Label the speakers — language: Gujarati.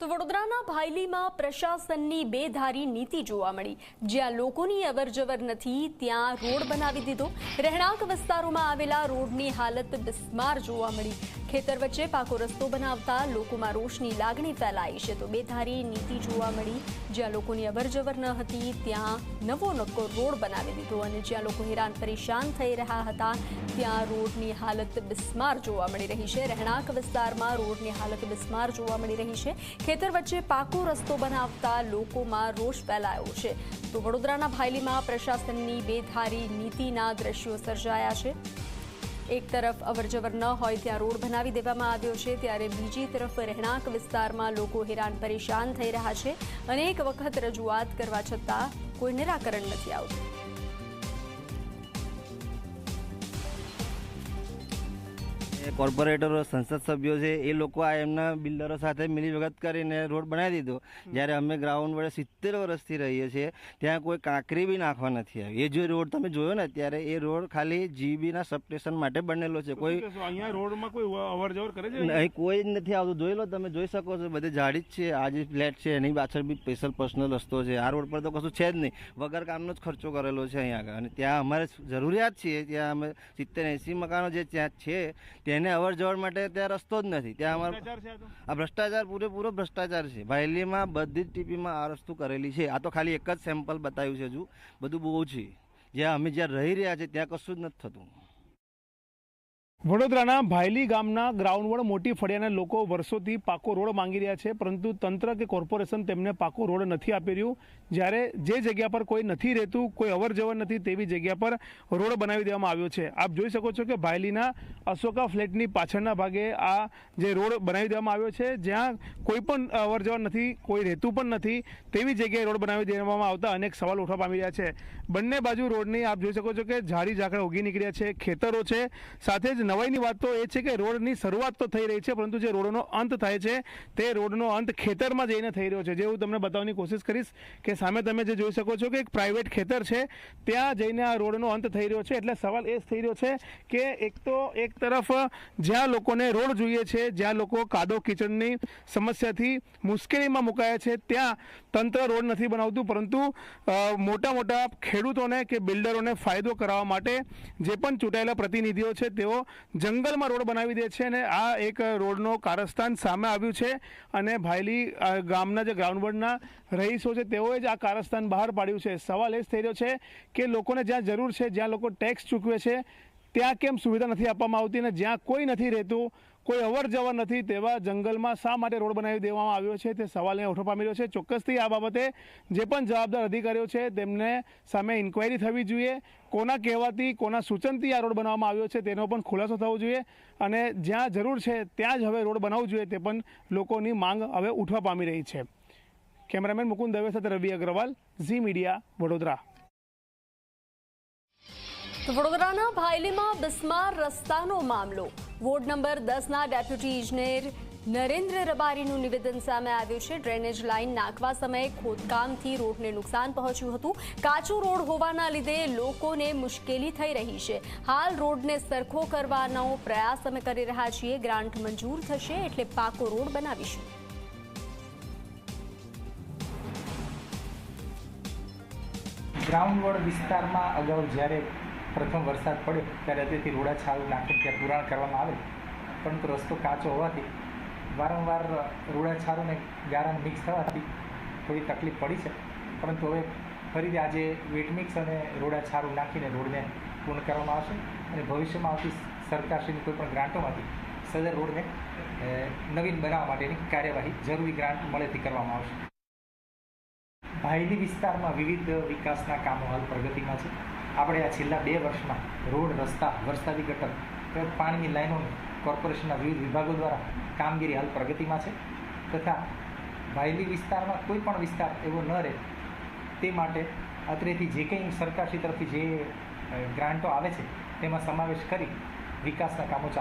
Speaker 1: તો વડોદરાના ભાયલીમાં પ્રશાસનની બેધારી નીતિ જોવા મળી. જ્યાં લોકોની અવરજવર નથી, ત્યાં રોડ બનાવી દીધો. રહેણાંક વિસ્તારોમાં આવેલા રોડની હાલત બિસ્માર જોવા મળી. ખેતર વચ્ચે પાકો રસ્તો બનાવતા લોકોમાં રોષની લાગણી ફેલાઈ છે. તો બેધારી નીતિ જોવા મળી. જ્યાં લોકોની અવરજવર ન હતી, ત્યાં નવો નક્કો રોડ બનાવી દીધો અને જ્યાં લોકો હેરાન પરેશાન થઈ રહ્યા હતા, ત્યાં રોડની હાલત બિસ્માર જોવા મળી રહી છે. રહેણાંક વિસ્તારમાં રોડની હાલત બિસ્માર જોવા મળી રહી છે. ખેતર વચ્ચે પાકો રસ્તો બનાવતા લોકોમાં રોષ ફેલાયો છે. તો વડોદરાના ભાયલીમાં પ્રશાસનની બેધારી નીતિના દ્રશ્યો સર્જાયા છે. એક તરફ અવરજવર ન હોય ત્યાં રોડ બનાવી દેવામાં આવ્યો છે, ત્યારે બીજી તરફ રહેણાંક વિસ્તારમાં લોકો હેરાન પરેશાન થઈ રહ્યા છે. અનેક વખત રજૂઆત કરવા છતાં કોઈ નિરાકરણ નથી આવતું.
Speaker 2: એ કોર્પોરેટરો સંસદ સભ્યો છે એ લોકો આ એમના બિલ્ડરો સાથે મિલી વગત કરીને રોડ બનાવી દીધો. જ્યારે અમે ગ્રાઉન્ડ વડે સિત્તેર વર્ષથી રહીએ છીએ ત્યાં કોઈ કાંકરી બી નાખવા નથી આવી. એ જે રોડ તમે જોયો ને ત્યારે એ રોડ ખાલી જીબીના સબસ્ટેશન માટે બનેલો છે. કોઈ
Speaker 3: અહીંયા રોડમાં કોઈ અવર જવર કરે છે?
Speaker 2: અહીં કોઈ જ નથી આવતું. જોઈ લો તમે જોઈ શકો છો બધે જાડી જ છે. આ જે ફ્લેટ છે એની પાછળ બી સ્પેશિયલ પર્સનલ રસ્તો છે. આ રોડ પર તો કશું છે જ નહીં. વગર કામનો જ ખર્ચો કરેલો છે અહીંયા આગળ. અને ત્યાં અમારે જરૂરિયાત છે. ત્યાં અમે સિત્તેર એંસી મકાનો જે ત્યાં છે તેને અવર જવર માટે ત્યાં રસ્તો જ નથી. ત્યાં અમારો
Speaker 3: આ
Speaker 2: ભ્રષ્ટાચાર પૂરેપૂરો ભ્રષ્ટાચાર છે. ભાયલીમાં બધી જ ટીપીમાં આ રસ્તો કરેલી છે. આ તો ખાલી એક જ સેમ્પલ બતાવ્યું છે હજુ. બધું બહુ છે. જ્યાં અમે જ્યાં રહી રહ્યા છે ત્યાં કશું જ નથી થતું.
Speaker 3: વડોદરાના ભાયલી ગામના ગ્રાઉન્ડવડ મોટી ફળિયાના લોકો વર્ષોથી પાકો રોડ માંગી રહ્યા છે, પરંતુ તંત્ર કે કોર્પોરેશન તેમને પાકો રોડ નથી આપી રહ્યું. જ્યારે જે જગ્યા પર કોઈ નથી રહેતું, કોઈ અવર જવર નથી, તેવી જગ્યા પર રોડ બનાવી દેવામાં આવ્યો છે. આપ જોઈ શકો છો કે ભાયલીના અશોકા ફ્લેટની પાછળના ભાગે આ જે રોડ બનાવી દેવામાં આવ્યો છે, જ્યાં કોઈ પણ અવર જવર નથી, કોઈ રહેતું પણ નથી, તેવી જગ્યાએ રોડ બનાવી દેવામાં આવતા અનેક સવાલ ઉઠવા પામી રહ્યા છે. બંને બાજુ રોડની આપ જોઈ શકો છો કે ઝાડી ઝાકડા ઉગી નીકળ્યા છે, ખેતરો છે, સાથે જ નવાઈની વાત તો એ છે કે રોડની શરૂઆત તો થઈ રહી છે, પરંતુ જે રોડનો અંત થાય છે, તે રોડનો અંત ખેતરમાં જઈને થઈ રહ્યો છે. જે હું તમને બતાવવાની કોશિશ કરીશ કે સામે તમે જે જોઈ શકો છો કે એક પ્રાઇવેટ ખેતર છે, ત્યાં જઈને આ રોડનો અંત થઈ રહ્યો છે. એટલે સવાલ એ જ થઈ રહ્યો છે કે એક તો એક તરફ જ્યાં લોકોને રોડ જોઈએ છે, જ્યાં લોકો કાદો કિચડની સમસ્યાથી મુશ્કેલીમાં મુકાયા છે, ત્યાં તંત્ર રોડ નથી બનાવતું, પરંતુ મોટા મોટા ખેડૂતોને કે બિલ્ડરોને ફાયદો કરાવવા માટે જે પણ ચૂંટાયેલા પ્રતિનિધિઓ છે, તેઓ જંગલમાં રોડ બનાવી દે છે અને આ એક રોડનો કારસ્તાન સામે આવ્યું છે અને ભાયલી ગામના જે ગ્રાઉન્ડવર્ડના રહીશો છે, તેઓએ જ આ કારસ્તાન બહાર પાડ્યું છે. સવાલ એ જ થઈ રહ્યો છે કે લોકોને જ્યાં જરૂર છે, જ્યાં લોકો ટેક્સ ચૂકવે છે ત્યાં કેમ સુવિધા નથી આપવામાં આવતી અને જ્યાં કોઈ નથી રહેતું, કોઈ અવર જવર નથી, તેવા જંગલમાં શા માટે રોડ બનાવી દેવામાં આવ્યો છે? તે સવાલ અહીંયા ઉઠો પામેલો છે. ચોક્કસથી આ બાબતે જે પણ જવાબદાર અધિકારીઓ છે, તેમને સામે ઇન્ક્વાયરી થવી જોઈએ. કોના કહેવાથી, કોના સૂચનથી આ રોડ બનાવવામાં આવ્યો છે, તેનો પણ ખુલાસો થવો જોઈએ અને જ્યાં જરૂર છે, ત્યાં જ હવે રોડ બનાવવો જોઈએ તે પણ લોકોની માંગ હવે ઉઠવા પામી રહી છે. કેમેરામેન મુકુંદ દવે સાથે રવિ અગ્રવાલ, ઝી મીડિયા, વડોદરા.
Speaker 1: વડોદરાના ભાયલીમાં બિસ્માર રસ્તાનો મામલો. વોર્ડ નંબર દસના ડેપ્યુટી ઇજનેર નરેન્દ્ર રબારીનું નિવેદન સામે આવ્યું છે. ડ્રેનેજ લાઇન નાખવા સમયે ખોદકામથી રોડને નુકસાન પહોંચ્યું હતું. કાચો રોડ હોવાના લીધે લોકોને મુશ્કેલી થઈ રહી છે. હાલ રોડને સરખો કરવાનો પ્રયાસ અમે કરી રહ્યા છીએ. ગ્રાન્ટ મંજૂર થશે એટલે પાકો રોડ બનાવીશું.
Speaker 4: ગ્રાઉન્ડવોર્ડ વિસ્તારમાં અગાઉ જ્યારે પ્રથમ વરસાદ પડ્યો ત્યારે તેથી રોડા છાલ નાખીને ત્યાં પુરાણ કરવામાં આવે. પરંતુ રસ્તો કાચો હોવાથી વારંવાર રોડા છારું ગારાને મિક્સ થવાથી થોડી તકલીફ પડી છે. પરંતુ હવે ફરીથી આજે વેટ મિક્સ અને રોડા છારું નાખીને રોડને પૂર્ણ કરવામાં આવશે અને ભવિષ્યમાં આવતી સરકારશ્રીની કોઈપણ ગ્રાન્ટોમાંથી સદર રોડને નવીન બનાવવા માટેની કાર્યવાહી જરૂરી ગ્રાન્ટ મળેથી કરવામાં આવશે. ભાયલી વિસ્તારમાં વિવિધ વિકાસના કામો હાલ પ્રગતિમાં છે. આપણે આ છેલ્લા બે વર્ષમાં રોડ, રસ્તા, વરસાદી ગટર પાણીની લાઇનોની કોર્પોરેશનના વિવિધ વિભાગો દ્વારા કામગીરી હાલ પ્રગતિમાં છે તથા ભાયલી વિસ્તારમાં કોઈ પણ વિસ્તાર એવો ન રહે તે માટે અત્રેથી જે કંઈ સરકારશ્રી તરફથી જે ગ્રાન્ટો આવે છે તેમાં સમાવેશ કરી વિકાસના કામો ચાલુ